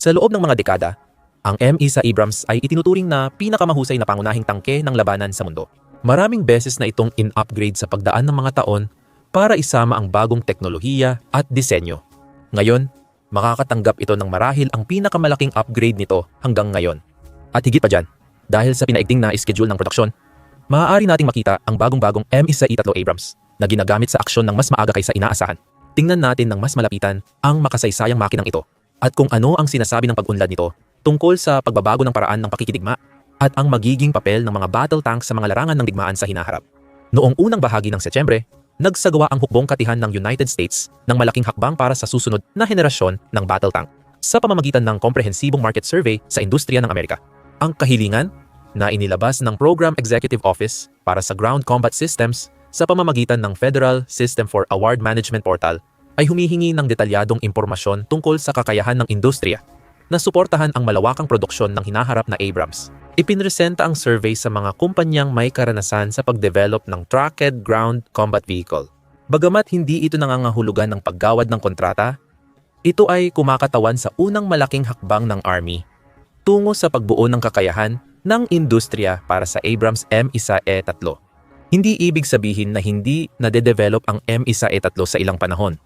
Sa loob ng mga dekada, ang M-Isa Abrams ay itinuturing na pinakamahusay na pangunahing tangke ng labanan sa mundo. Maraming beses na itong in-upgrade sa pagdaan ng mga taon para isama ang bagong teknolohiya at disenyo. Ngayon, makakatanggap ito ng marahil ang pinakamalaking upgrade nito hanggang ngayon. At higit pa dyan, dahil sa pinaigting na schedule ng produksyon, maaari nating makita ang bagong-bagong M-1A3 Abrams na ginagamit sa aksyon ng mas maaga kaysa inaasahan. Tingnan natin ng mas malapitan ang makasaysayang makinang ito at kung ano ang sinasabi ng pag-unlad nito tungkol sa pagbabago ng paraan ng pakikidigma at ang magiging papel ng mga battle tanks sa mga larangan ng digmaan sa hinaharap. Noong unang bahagi ng Setyembre, nagsagawa ang hukbong katihan ng United States ng malaking hakbang para sa susunod na henerasyon ng battle tank sa pamamagitan ng komprehensibong market survey sa industriya ng Amerika. Ang kahilingan na inilabas ng Program Executive Office para sa Ground Combat Systems sa pamamagitan ng Federal System for Award Management Portal ay humihingi ng detalyadong impormasyon tungkol sa kakayahan ng industriya na suportahan ang malawakang produksyon ng hinaharap na Abrams. Ipinresenta ang survey sa mga kumpanyang may karanasan sa pagdevelop ng Tracked Ground Combat Vehicle. Bagamat hindi ito nangangahulugan ng paggawad ng kontrata, ito ay kumakatawan sa unang malaking hakbang ng Army tungo sa pagbuo ng kakayahan ng industriya para sa Abrams M1E3. Hindi ibig sabihin na hindi nade-develop ang M1E3 sa ilang panahon.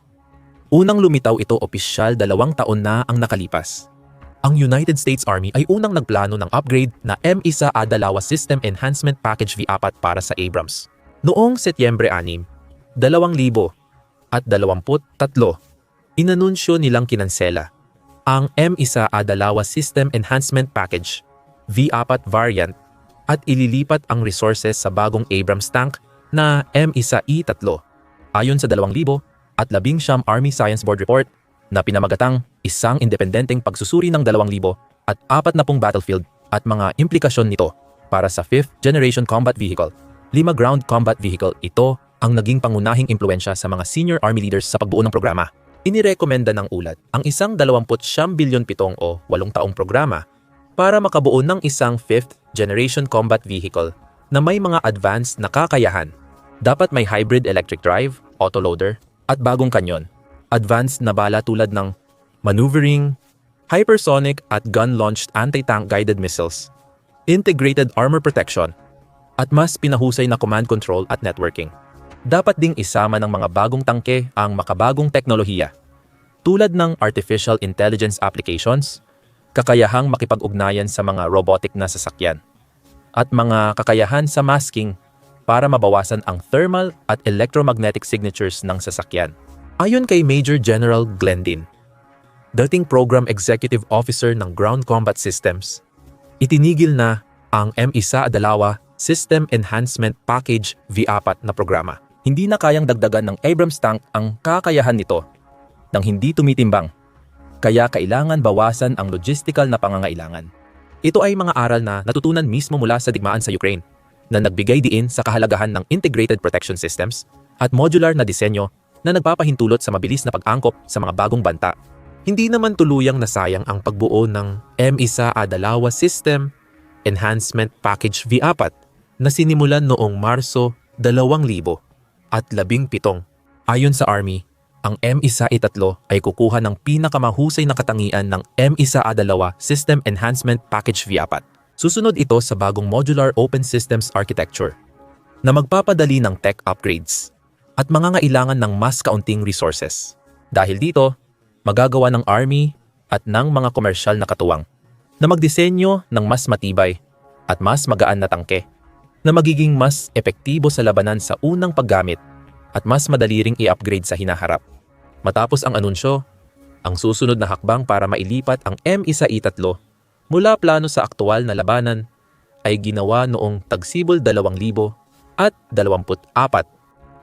Unang lumitaw ito opisyal dalawang taon na ang nakalipas. Ang United States Army ay unang nagplano ng upgrade na M1 Adalawa System Enhancement Package V4 para sa Abrams. Noong Setyembre 6, 2000 at 23, inanunsyo nilang kinansela ang M1 Adalawa System Enhancement Package V4 variant at ililipat ang resources sa bagong Abrams tank na M1E3 ayon sa 2000 at 11 Army Science Board Report na pinamagatang isang independenteng pagsusuri ng 2,000 at 40 battlefield at mga implikasyon nito para sa 5th Generation Combat Vehicle. Lima Ground Combat Vehicle ito ang naging pangunahing impluensya sa mga senior army leaders sa pagbuo ng programa. Inirekomenda ng ulat ang isang 29 bilyon pitong o 8 taong programa para makabuo ng isang 5th Generation Combat Vehicle na may mga advanced na kakayahan. Dapat may hybrid electric drive, autoloader, at bagong kanyon. Advanced na bala tulad ng maneuvering, hypersonic at gun-launched anti-tank guided missiles, integrated armor protection, at mas pinahusay na command control at networking. Dapat ding isama ng mga bagong tangke ang makabagong teknolohiya, tulad ng artificial intelligence applications, kakayahang makipag-ugnayan sa mga robotic na sasakyan, at mga kakayahan sa masking para mabawasan ang thermal at electromagnetic signatures ng sasakyan. Ayon kay Major General Glendin, dating Program Executive Officer ng Ground Combat Systems, itinigil na ang M1 Adalawa System Enhancement Package V4 na programa. Hindi na kayang dagdagan ng Abrams tank ang kakayahan nito nang hindi tumitimbang, kaya kailangan bawasan ang logistical na pangangailangan. Ito ay mga aral na natutunan mismo mula sa digmaan sa Ukraine na nagbigay diin sa kahalagahan ng integrated protection systems at modular na disenyo na nagpapahintulot sa mabilis na pag-angkop sa mga bagong banta hindi naman tuluyang nasayang ang pagbuo ng M1 Adalawa System Enhancement Package V4 na sinimulan noong Marso 2000 at 17. Ayon sa Army, ang M1E3 ay kukuha ng pinakamahusay na katangian ng M1 Adalawa System Enhancement Package V4. Susunod ito sa bagong Modular Open Systems Architecture na magpapadali ng tech upgrades at mangangailangan ng mas kaunting resources. Dahil dito, magagawa ng Army at ng mga komersyal na katuwang na magdisenyo ng mas matibay at mas magaan na tangke na magiging mas epektibo sa labanan sa unang paggamit at mas madali ring i-upgrade sa hinaharap. Matapos ang anunsyo, ang susunod na hakbang para mailipat ang M1E3 mula plano sa aktual na labanan ay ginawa noong tagsibol 2000 at 24.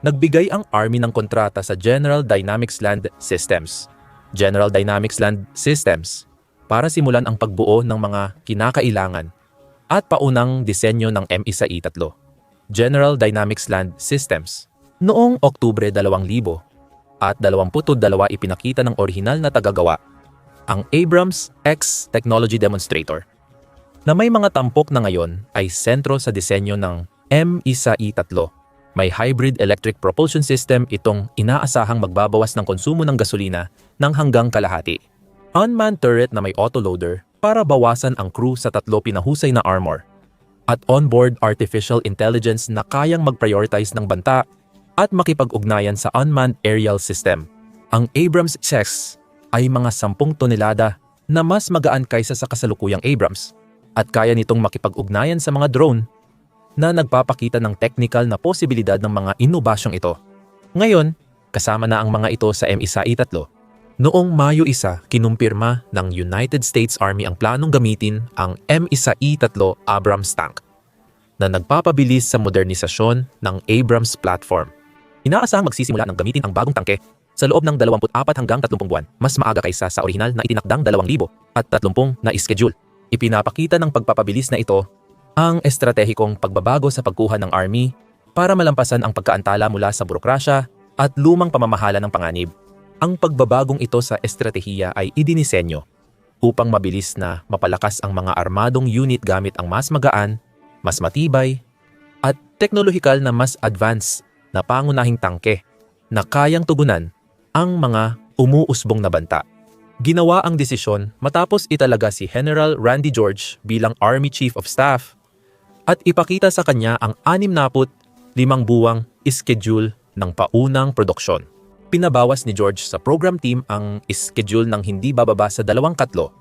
Nagbigay ang Army ng kontrata sa General Dynamics Land Systems General Dynamics Land Systems para simulan ang pagbuo ng mga kinakailangan at paunang disenyo ng M1E3, General Dynamics Land Systems. Noong Oktubre 2000 at 22 ipinakita ng orihinal na tagagawa, ang Abrams X Technology Demonstrator, na may mga tampok na ngayon ay sentro sa disenyo ng M1E3 may hybrid electric propulsion system itong inaasahang magbabawas ng konsumo ng gasolina ng hanggang kalahati. unmanned turret na may autoloader para bawasan ang crew sa tatlo pinahusay na armor, at onboard artificial intelligence na kayang mag-prioritize ng banta at makipag-ugnayan sa unmanned aerial system. Ang Abrams checks ay mga 10 tonelada na mas magaan kaysa sa kasalukuyang Abrams at kaya nitong makipag-ugnayan sa mga drone na nagpapakita ng technical na posibilidad ng mga inobasyong ito. Ngayon, kasama na ang mga ito sa M1E3. Noong Mayo 1, kinumpirma ng United States Army ang planong gamitin ang M1E3 Abrams tank na nagpapabilis sa modernisasyon ng Abrams platform. Inaasahang magsisimula ng gamitin ang bagong tangke sa loob ng 24 hanggang 30 buwan, mas maaga kaysa sa orihinal na itinakdang 2,000 at 30 na schedule. Ipinapakita ng pagpapabilis na ito ang estratehikong pagbabago sa pagkuha ng Army para malampasan ang pagkaantala mula sa burokrasya at lumang pamamahala ng panganib. Ang pagbabagong ito sa estratehiya ay idinisenyo upang mabilis na mapalakas ang mga armadong unit gamit ang mas magaan, mas matibay, at teknolohikal na mas advanced na pangunahing tangke na kayang tugunan ang mga umuusbong na banta. Ginawa ang desisyon matapos italaga si General Randy George bilang Army Chief of Staff at ipakita sa kanya ang 65 buwang schedule ng paunang produksyon. Pinabawas ni George sa program team ang schedule ng hindi bababa sa dalawang katlo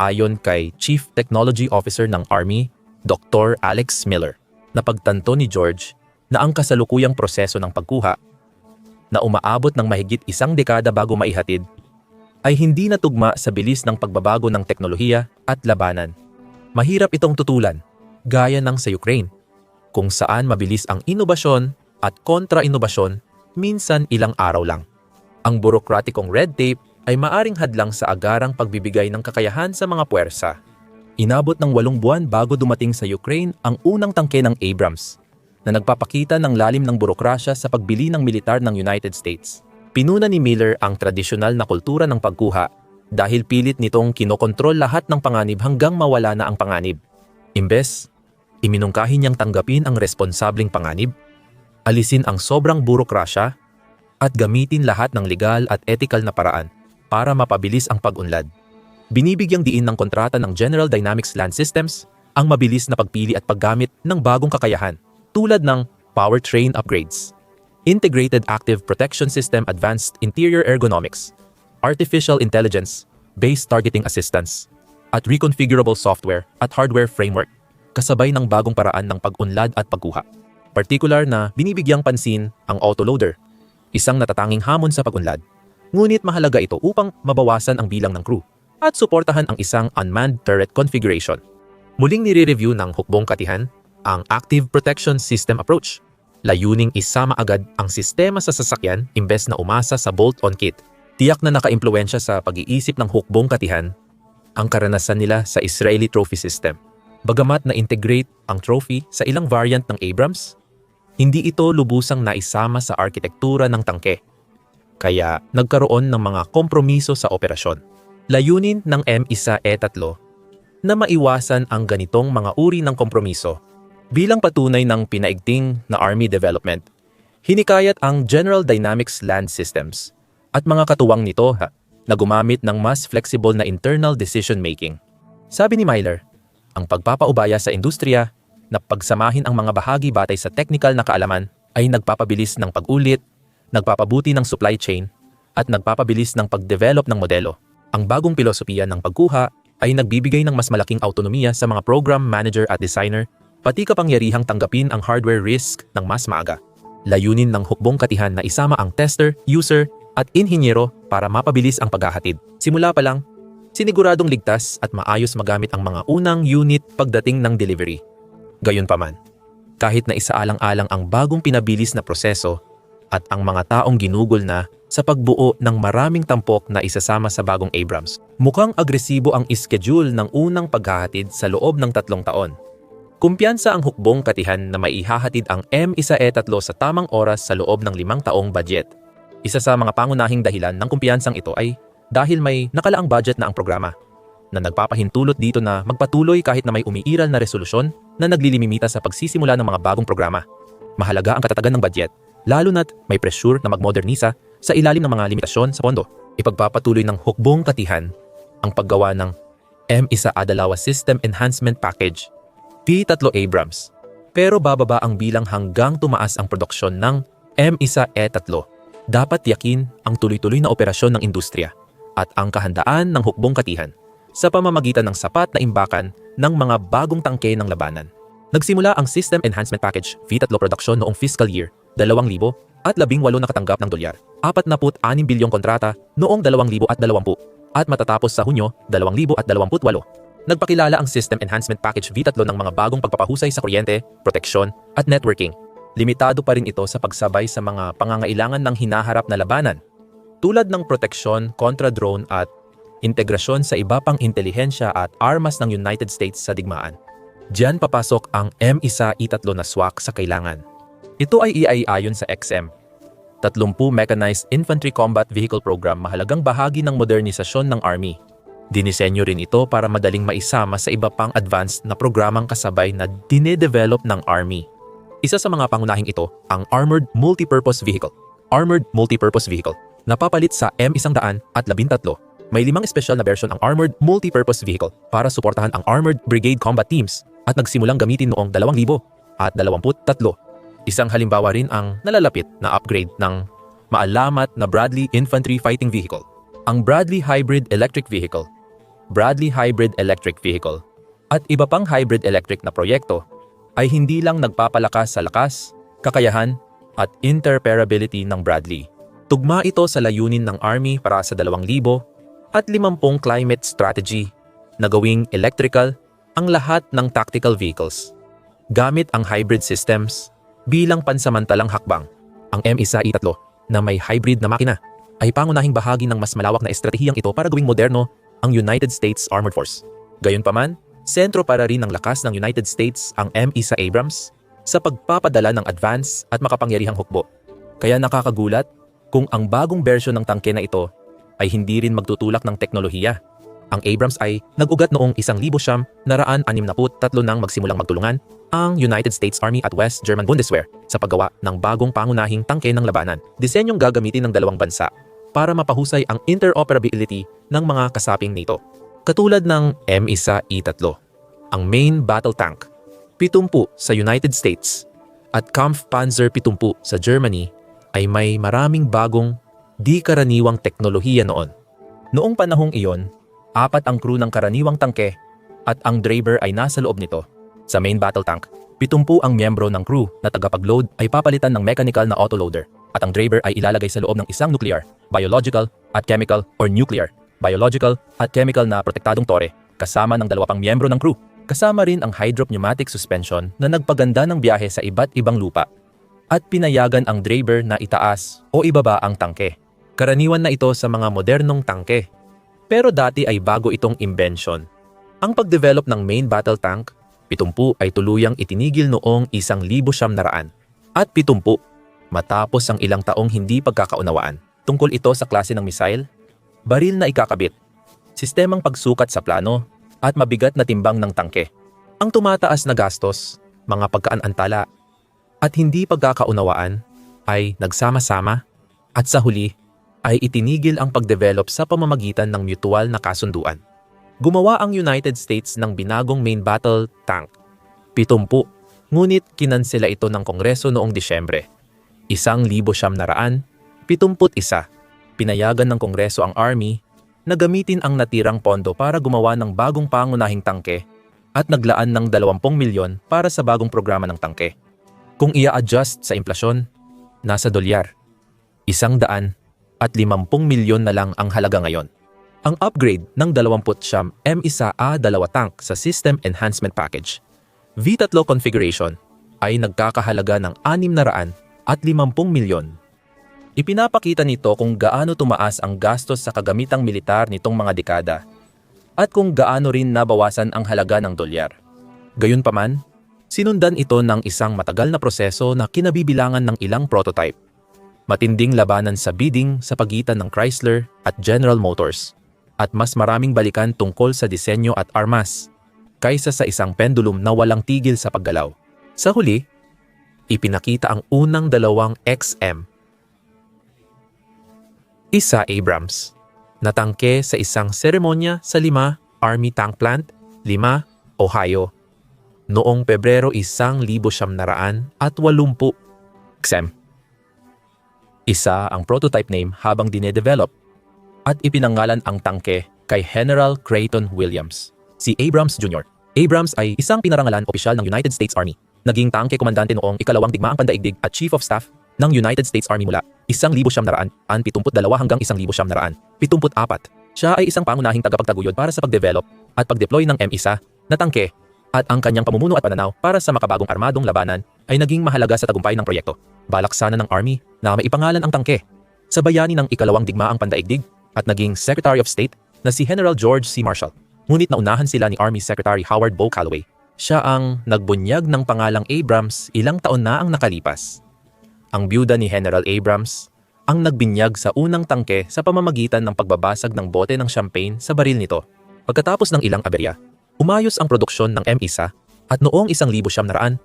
ayon kay Chief Technology Officer ng Army, Dr. Alex Miller. Napagtanto ni George na ang kasalukuyang proseso ng pagkuha na umaabot ng mahigit isang dekada bago maihatid ay hindi natugma sa bilis ng pagbabago ng teknolohiya at labanan. Mahirap itong tutulan, gaya ng sa Ukraine, kung saan mabilis ang inobasyon at kontra-inobasyon minsan ilang araw lang. Ang burokratikong red tape ay maaring hadlang sa agarang pagbibigay ng kakayahan sa mga puwersa. Inabot ng walong buwan bago dumating sa Ukraine ang unang tangke ng Abrams na nagpapakita ng lalim ng burokrasya sa pagbili ng militar ng United States. Pinuna ni Miller ang tradisyonal na kultura ng pagkuha dahil pilit nitong kinokontrol lahat ng panganib hanggang mawala na ang panganib. Imbes, iminungkahi niyang tanggapin ang responsableng panganib alisin ang sobrang burokrasya at gamitin lahat ng legal at ethical na paraan para mapabilis ang pag-unlad. Binibigyang diin ng kontrata ng General Dynamics Land Systems ang mabilis na pagpili at paggamit ng bagong kakayahan tulad ng powertrain upgrades, Integrated Active Protection System Advanced Interior Ergonomics, Artificial Intelligence, Base Targeting Assistance, at reconfigurable software at hardware framework kasabay ng bagong paraan ng pag-unlad at pagkuha. Partikular na binibigyang pansin ang autoloader, isang natatanging hamon sa pag-unlad. Ngunit mahalaga ito upang mabawasan ang bilang ng crew at suportahan ang isang unmanned turret configuration. Muling nire-review ng hukbong katihan ang Active Protection System Approach. Layuning isama agad ang sistema sa sasakyan imbes na umasa sa bolt-on kit. Tiyak na nakaimpluensya sa pag-iisip ng hukbong katihan ang karanasan nila sa Israeli trophy system. Bagamat na-integrate ang trophy sa ilang variant ng Abrams, hindi ito lubusang naisama sa arkitektura ng tangke. Kaya nagkaroon ng mga kompromiso sa operasyon. Layunin ng M1E3 na maiwasan ang ganitong mga uri ng kompromiso. Bilang patunay ng pinaigting na Army Development, hinikayat ang General Dynamics Land Systems at mga katuwang nito ha, na gumamit ng mas flexible na internal decision making. Sabi ni Myler, ang pagpapaubaya sa industriya na pagsamahin ang mga bahagi batay sa technical na kaalaman ay nagpapabilis ng pag-ulit, nagpapabuti ng supply chain, at nagpapabilis ng pag-develop ng modelo. Ang bagong pilosopiya ng pagkuha ay nagbibigay ng mas malaking autonomiya sa mga program manager at designer, pati kapangyarihang tanggapin ang hardware risk ng mas maaga. Layunin ng hukbong katihan na isama ang tester, user, at inhinyero para mapabilis ang paghahatid. Simula pa lang, siniguradong ligtas at maayos magamit ang mga unang unit pagdating ng delivery. Gayunpaman, kahit na isaalang-alang ang bagong pinabilis na proseso at ang mga taong ginugol na sa pagbuo ng maraming tampok na isasama sa bagong Abrams, mukhang agresibo ang ischedule ng unang paghahatid sa loob ng tatlong taon. Kumpiyansa ang hukbong katihan na maihahatid ang M1E3 sa tamang oras sa loob ng limang taong budget. Isa sa mga pangunahing dahilan ng kumpiyansang ito ay dahil may nakalaang budget na ang programa na nagpapahintulot dito na magpatuloy kahit na may umiiral na resolusyon na naglilimimita sa pagsisimula ng mga bagong programa. Mahalaga ang katatagan ng budget, lalo na't may pressure na magmodernisa sa ilalim ng mga limitasyon sa pondo. Ipagpapatuloy ng hukbong katihan ang paggawa ng M1 Adalawa System Enhancement Package, P3 Abrams. Pero bababa ang bilang hanggang tumaas ang produksyon ng M1E3. Dapat yakin ang tuloy-tuloy na operasyon ng industriya at ang kahandaan ng hukbong katihan sa pamamagitan ng sapat na imbakan ng mga bagong tangke ng labanan. Nagsimula ang System Enhancement Package V3 production noong fiscal year 2000 at 18 nakatanggap ng dolyar. 46 bilyong kontrata noong 2020 at matatapos sa Hunyo 2028. Nagpakilala ang System Enhancement Package V3 ng mga bagong pagpapahusay sa kuryente, proteksyon at networking. Limitado pa rin ito sa pagsabay sa mga pangangailangan ng hinaharap na labanan tulad ng proteksyon kontra drone at integrasyon sa iba pang intelihensya at armas ng United States sa digmaan. Diyan papasok ang M1E3 na SWAC sa kailangan. Ito ay iaiayon sa XM. 30 Mechanized Infantry Combat Vehicle Program mahalagang bahagi ng modernisasyon ng Army. Dinisenyo rin ito para madaling maisama sa iba pang advanced na programang kasabay na dinedevelop ng Army. Isa sa mga pangunahing ito ang Armored Multipurpose Vehicle. Armored Multipurpose Vehicle. Napapalit sa M100 at 13. May limang espesyal na version ang Armored Multipurpose Vehicle para suportahan ang Armored Brigade Combat Teams at nagsimulang gamitin noong 2000 at 23. Isang halimbawa rin ang nalalapit na upgrade ng maalamat na Bradley Infantry Fighting Vehicle. Ang Bradley Hybrid Electric Vehicle, Bradley Hybrid Electric Vehicle, at iba pang hybrid electric na proyekto ay hindi lang nagpapalakas sa lakas, kakayahan, at interoperability ng Bradley. Tugma ito sa layunin ng Army para sa 2,000 at 50 climate strategy na gawing electrical ang lahat ng tactical vehicles. Gamit ang hybrid systems bilang pansamantalang hakbang, ang M1E3 na may hybrid na makina ay pangunahing bahagi ng mas malawak na estratehiyang ito para gawing moderno ang United States Armored Force. Gayunpaman, sentro para rin ng lakas ng United States ang M1 Abrams sa pagpapadala ng advance at makapangyarihang hukbo. Kaya nakakagulat kung ang bagong bersyon ng tangke na ito ay hindi rin magtutulak ng teknolohiya. Ang Abrams ay nag-ugat noong 1963 nang magsimulang magtulungan ang United States Army at West German Bundeswehr sa paggawa ng bagong pangunahing tangke ng labanan. Disenyong gagamitin ng dalawang bansa para mapahusay ang interoperability ng mga kasaping NATO. Katulad ng M1E3, ang main battle tank, 70 sa United States at Kampfpanzer 70 sa Germany ay may maraming bagong di karaniwang teknolohiya noon. Noong panahong iyon, apat ang crew ng karaniwang tangke at ang driver ay nasa loob nito. Sa main battle tank, 70 ang miyembro ng crew na tagapag-load ay papalitan ng mechanical na autoloader at ang driver ay ilalagay sa loob ng isang nuclear, biological at chemical or nuclear, biological at chemical na protektadong tore kasama ng dalawa pang miyembro ng crew. Kasama rin ang hydropneumatic suspension na nagpaganda ng biyahe sa iba't ibang lupa at pinayagan ang driver na itaas o ibaba ang tangke. Karaniwan na ito sa mga modernong tangke. Pero dati ay bago itong invention. Ang pagdevelop ng main battle tank, 70 ay tuluyang itinigil noong 1900 at 70 matapos ang ilang taong hindi pagkakaunawaan. Tungkol ito sa klase ng missile, baril na ikakabit, sistemang pagsukat sa plano, at mabigat na timbang ng tangke. Ang tumataas na gastos, mga pagkaanantala, at hindi pagkakaunawaan ay nagsama-sama at sa huli ay itinigil ang pagdevelop sa pamamagitan ng mutual na kasunduan. Gumawa ang United States ng binagong main battle tank, 70, ngunit kinansela ito ng Kongreso noong Disyembre. Isang libo siyam naraan, 71, pinayagan ng Kongreso ang Army na gamitin ang natirang pondo para gumawa ng bagong pangunahing tangke at naglaan ng 20 milyon para sa bagong programa ng tangke. Kung ia-adjust sa inflasyon, nasa dolyar. Isang daan at 50 milyon na lang ang halaga ngayon. Ang upgrade ng 20 siyam M1A2 tank sa System Enhancement Package, V3 configuration, ay nagkakahalaga ng 600 at 50 milyon. Ipinapakita nito kung gaano tumaas ang gastos sa kagamitang militar nitong mga dekada at kung gaano rin nabawasan ang halaga ng dolyar. Gayunpaman, sinundan ito ng isang matagal na proseso na kinabibilangan ng ilang prototype matinding labanan sa bidding sa pagitan ng Chrysler at General Motors, at mas maraming balikan tungkol sa disenyo at armas, kaysa sa isang pendulum na walang tigil sa paggalaw. Sa huli, ipinakita ang unang dalawang XM. Isa Abrams, na tangke sa isang seremonya sa Lima Army Tank Plant, Lima, Ohio. Noong Pebrero isang libo siyam naraan at walumpu. XM. Isa ang prototype name habang dinedevelop at ipinangalan ang tangke kay General Creighton Williams, si Abrams Jr. Abrams ay isang pinarangalan opisyal ng United States Army. Naging tangke komandante noong ikalawang digmaang pandaigdig at Chief of Staff ng United States Army mula 1,700 an 72 hanggang 1,700 74. Siya ay isang pangunahing tagapagtaguyod para sa pagdevelop at pagdeploy ng M1 na tangke at ang kanyang pamumuno at pananaw para sa makabagong armadong labanan ay naging mahalaga sa tagumpay ng proyekto. Balak sana ng Army na maipangalan ang tangke sa bayani ng ikalawang digmaang pandaigdig at naging Secretary of State na si General George C. Marshall. Ngunit naunahan sila ni Army Secretary Howard Bo Calloway. Siya ang nagbunyag ng pangalang Abrams ilang taon na ang nakalipas. Ang byuda ni General Abrams ang nagbinyag sa unang tangke sa pamamagitan ng pagbabasag ng bote ng champagne sa baril nito. Pagkatapos ng ilang aberya, umayos ang produksyon ng M1 at noong 1,785,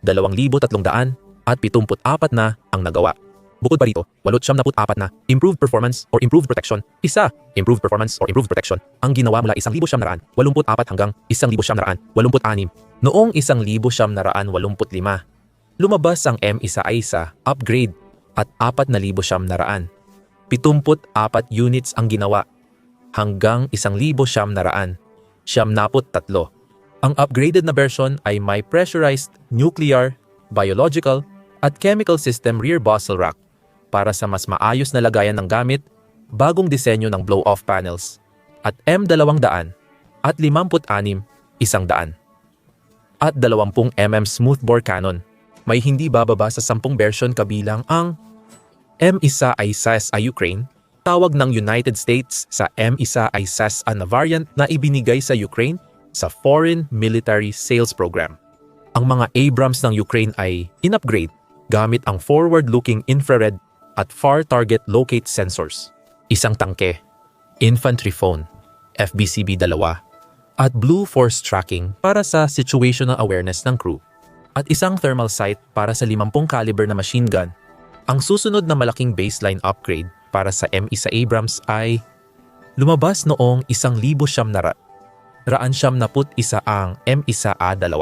2,300 at 74 na ang nagawa. Bukod pa rito, 874 na improved performance or improved protection, isa improved performance or improved protection ang ginawa mula 1,784 hanggang 1,786. Noong 1,785, lumabas ang M1A upgrade at 4,700. 74 units ang ginawa hanggang 1,700. Siyam naput tatlo. Ang upgraded na version ay may pressurized nuclear, biological, at chemical system rear bustle rack para sa mas maayos na lagayan ng gamit, bagong disenyo ng blow-off panels, at M200 at 56 isang daan. At 20 mm smoothbore cannon. May hindi bababa sa 10 version kabilang ang M1 ISAS a Ukraine, tawag ng United States sa M1 ISAS na variant na ibinigay sa Ukraine sa Foreign Military Sales Program. Ang mga Abrams ng Ukraine ay in-upgrade gamit ang forward-looking infrared at far target locate sensors, isang tangke, infantry phone, FBCB-2, at Blue Force tracking para sa situational awareness ng crew, at isang thermal sight para sa 50 caliber na machine gun. Ang susunod na malaking baseline upgrade para sa M1 Abrams ay lumabas noong 1,000 siyam na na put isa ang M1A2.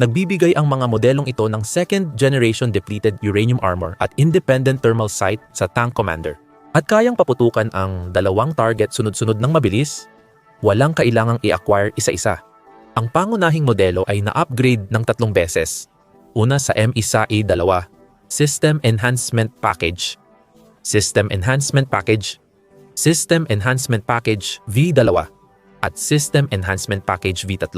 Nagbibigay ang mga modelong ito ng second generation depleted uranium armor at independent thermal sight sa tank commander. At kayang paputukan ang dalawang target sunod-sunod ng mabilis, walang kailangang i-acquire isa-isa. Ang pangunahing modelo ay na-upgrade ng tatlong beses. Una sa M1A2, System Enhancement Package, System Enhancement Package, System Enhancement Package V2, at System Enhancement Package V3.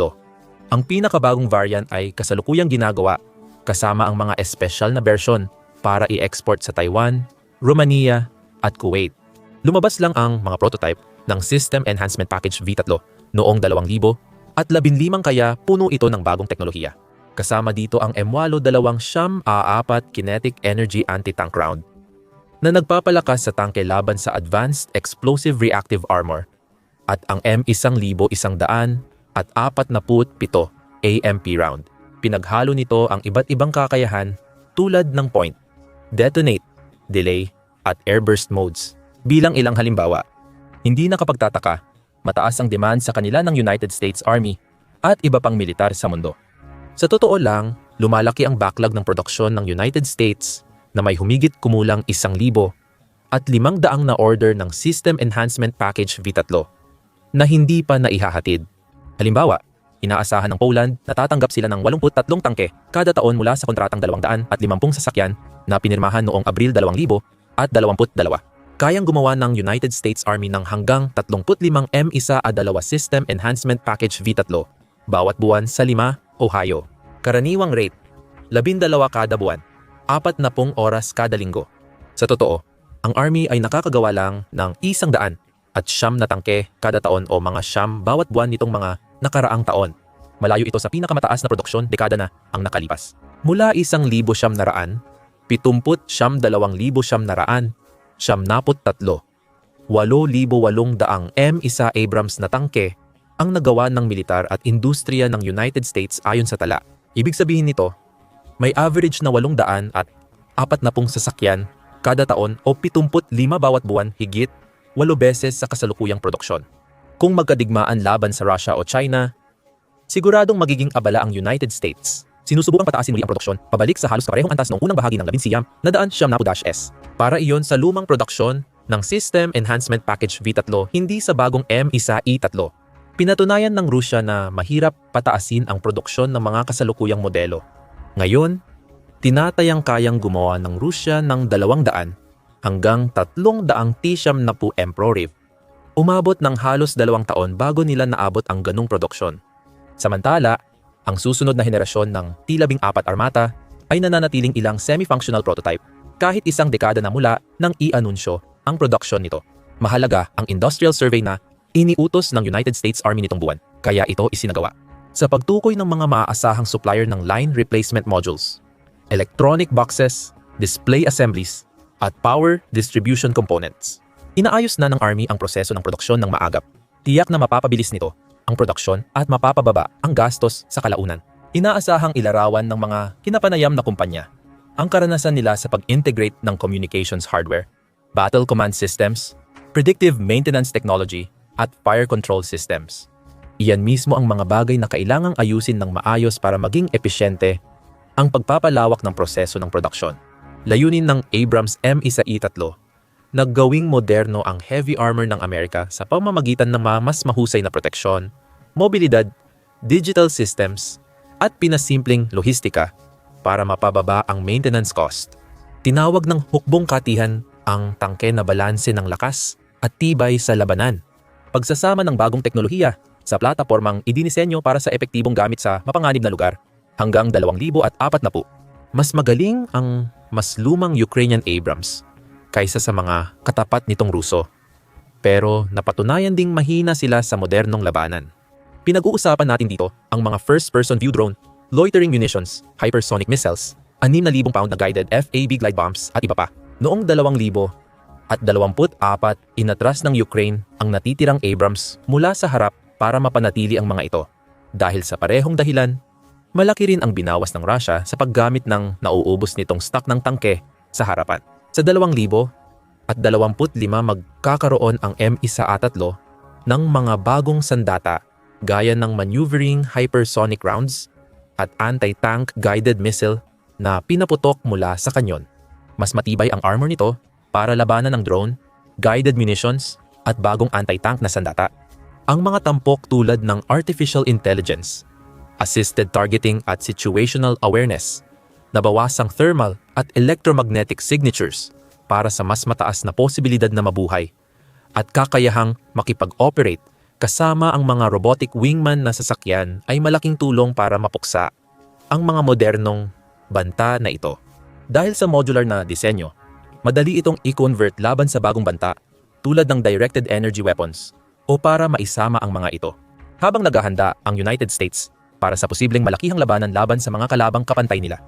Ang pinakabagong variant ay kasalukuyang ginagawa kasama ang mga espesyal na version para i-export sa Taiwan, Romania at Kuwait. Lumabas lang ang mga prototype ng System Enhancement Package V3 noong 2000 at 15 kaya puno ito ng bagong teknolohiya. Kasama dito ang M8 dalawang siyam A4 Kinetic Energy Anti-Tank Round na nagpapalakas sa tangke laban sa Advanced Explosive Reactive Armor at ang M1100 at 47 AMP round. Pinaghalo nito ang iba't ibang kakayahan tulad ng point, detonate, delay, at airburst modes. Bilang ilang halimbawa, hindi nakapagtataka, mataas ang demand sa kanila ng United States Army at iba pang militar sa mundo. Sa totoo lang, lumalaki ang backlog ng produksyon ng United States na may humigit kumulang isang libo at limang daang na order ng System Enhancement Package V3 na hindi pa naihahatid. Halimbawa, inaasahan ng Poland na tatanggap sila ng 83 tangke kada taon mula sa kontratang 200 at 50 sasakyan na pinirmahan noong Abril 2000 at 22 kayang gumawa ng United States Army ng hanggang 35 M1 a 2 System Enhancement Package V3 bawat buwan sa Lima, Ohio. Karaniwang rate, 12 kada buwan, 40 oras kada linggo. Sa totoo, ang Army ay nakakagawa lang ng isang daan at siyam na tangke kada taon o mga siyam bawat buwan nitong mga nakaraang taon. Malayo ito sa pinakamataas na produksyon dekada na ang nakalipas. Mula isang libo siyam naraan, pitumput siyam dalawang libo siyam naraan 8,803 M1 Abrams na tangke ang nagawa ng militar at industriya ng United States ayon sa tala. Ibig sabihin nito, may average na 800 at 40 sasakyan kada taon o 75 bawat buwan higit 8 beses sa kasalukuyang produksyon. Kung magkadigmaan laban sa Russia o China, siguradong magiging abala ang United States Sinusubukang pataasin muli ang produksyon, pabalik sa halos kaparehong antas noong unang bahagi ng labing siyam na daan siyam na S. Para iyon sa lumang produksyon ng System Enhancement Package V3, hindi sa bagong M1E3. Pinatunayan ng Rusya na mahirap pataasin ang produksyon ng mga kasalukuyang modelo. Ngayon, tinatayang kayang gumawa ng Rusya ng 200 hanggang 300 T-siyam na po Emproriv. Umabot ng halos dalawang taon bago nila naabot ang ganung produksyon. Samantala, ang susunod na henerasyon ng T-14 Armata ay nananatiling ilang semi-functional prototype kahit isang dekada na mula nang i-anunsyo ang production nito. Mahalaga ang industrial survey na iniutos ng United States Army nitong buwan, kaya ito isinagawa. Sa pagtukoy ng mga maaasahang supplier ng line replacement modules, electronic boxes, display assemblies, at power distribution components. Inaayos na ng Army ang proseso ng produksyon ng maagap. Tiyak na mapapabilis nito ang produksyon at mapapababa ang gastos sa kalaunan. Inaasahang ilarawan ng mga kinapanayam na kumpanya ang karanasan nila sa pag-integrate ng communications hardware, battle command systems, predictive maintenance technology, at fire control systems. Iyan mismo ang mga bagay na kailangang ayusin ng maayos para maging epesyente ang pagpapalawak ng proseso ng produksyon. Layunin ng Abrams M1E3 naggawing moderno ang heavy armor ng Amerika sa pamamagitan ng mga mas mahusay na proteksyon, mobilidad, digital systems, at pinasimpleng lohistika para mapababa ang maintenance cost. Tinawag ng hukbong katihan ang tangke na balanse ng lakas at tibay sa labanan. Pagsasama ng bagong teknolohiya sa platapormang idinisenyo para sa epektibong gamit sa mapanganib na lugar hanggang 2040. Mas magaling ang mas lumang Ukrainian Abrams kaysa sa mga katapat nitong Ruso. Pero napatunayan ding mahina sila sa modernong labanan. Pinag-uusapan natin dito ang mga first-person view drone, loitering munitions, hypersonic missiles, 6,000 pound na guided FAB glide bombs at iba pa. Noong 2000 at 24 inatras ng Ukraine ang natitirang Abrams mula sa harap para mapanatili ang mga ito. Dahil sa parehong dahilan, malaki rin ang binawas ng Russia sa paggamit ng nauubos nitong stock ng tangke sa harapan. Sa 2,000 at 25 magkakaroon ang M1A3 ng mga bagong sandata gaya ng maneuvering hypersonic rounds at anti-tank guided missile na pinaputok mula sa kanyon. Mas matibay ang armor nito para labanan ng drone, guided munitions at bagong anti-tank na sandata. Ang mga tampok tulad ng artificial intelligence, assisted targeting at situational awareness nabawasang thermal at electromagnetic signatures para sa mas mataas na posibilidad na mabuhay at kakayahang makipag-operate kasama ang mga robotic wingman na sasakyan ay malaking tulong para mapuksa ang mga modernong banta na ito. Dahil sa modular na disenyo, madali itong i-convert laban sa bagong banta tulad ng directed energy weapons o para maisama ang mga ito. Habang naghahanda ang United States para sa posibleng malakihang labanan laban sa mga kalabang kapantay nila.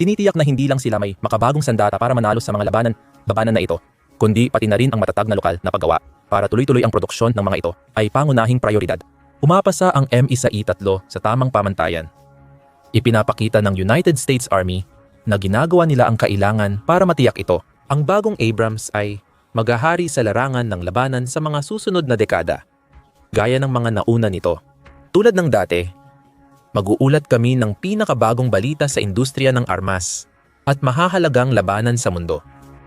Tinitiyak na hindi lang sila may makabagong sandata para manalo sa mga labanan, babanan na ito, kundi pati na rin ang matatag na lokal na paggawa para tuloy-tuloy ang produksyon ng mga ito ay pangunahing prioridad. Umapasa ang M1E3 sa tamang pamantayan. Ipinapakita ng United States Army na ginagawa nila ang kailangan para matiyak ito. Ang bagong Abrams ay maghahari sa larangan ng labanan sa mga susunod na dekada, gaya ng mga nauna nito. Tulad ng dati, mag-uulat kami ng pinakabagong balita sa industriya ng armas at mahahalagang labanan sa mundo.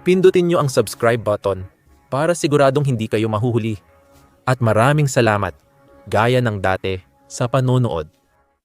Pindutin nyo ang subscribe button para siguradong hindi kayo mahuhuli. At maraming salamat, gaya ng dati, sa panonood.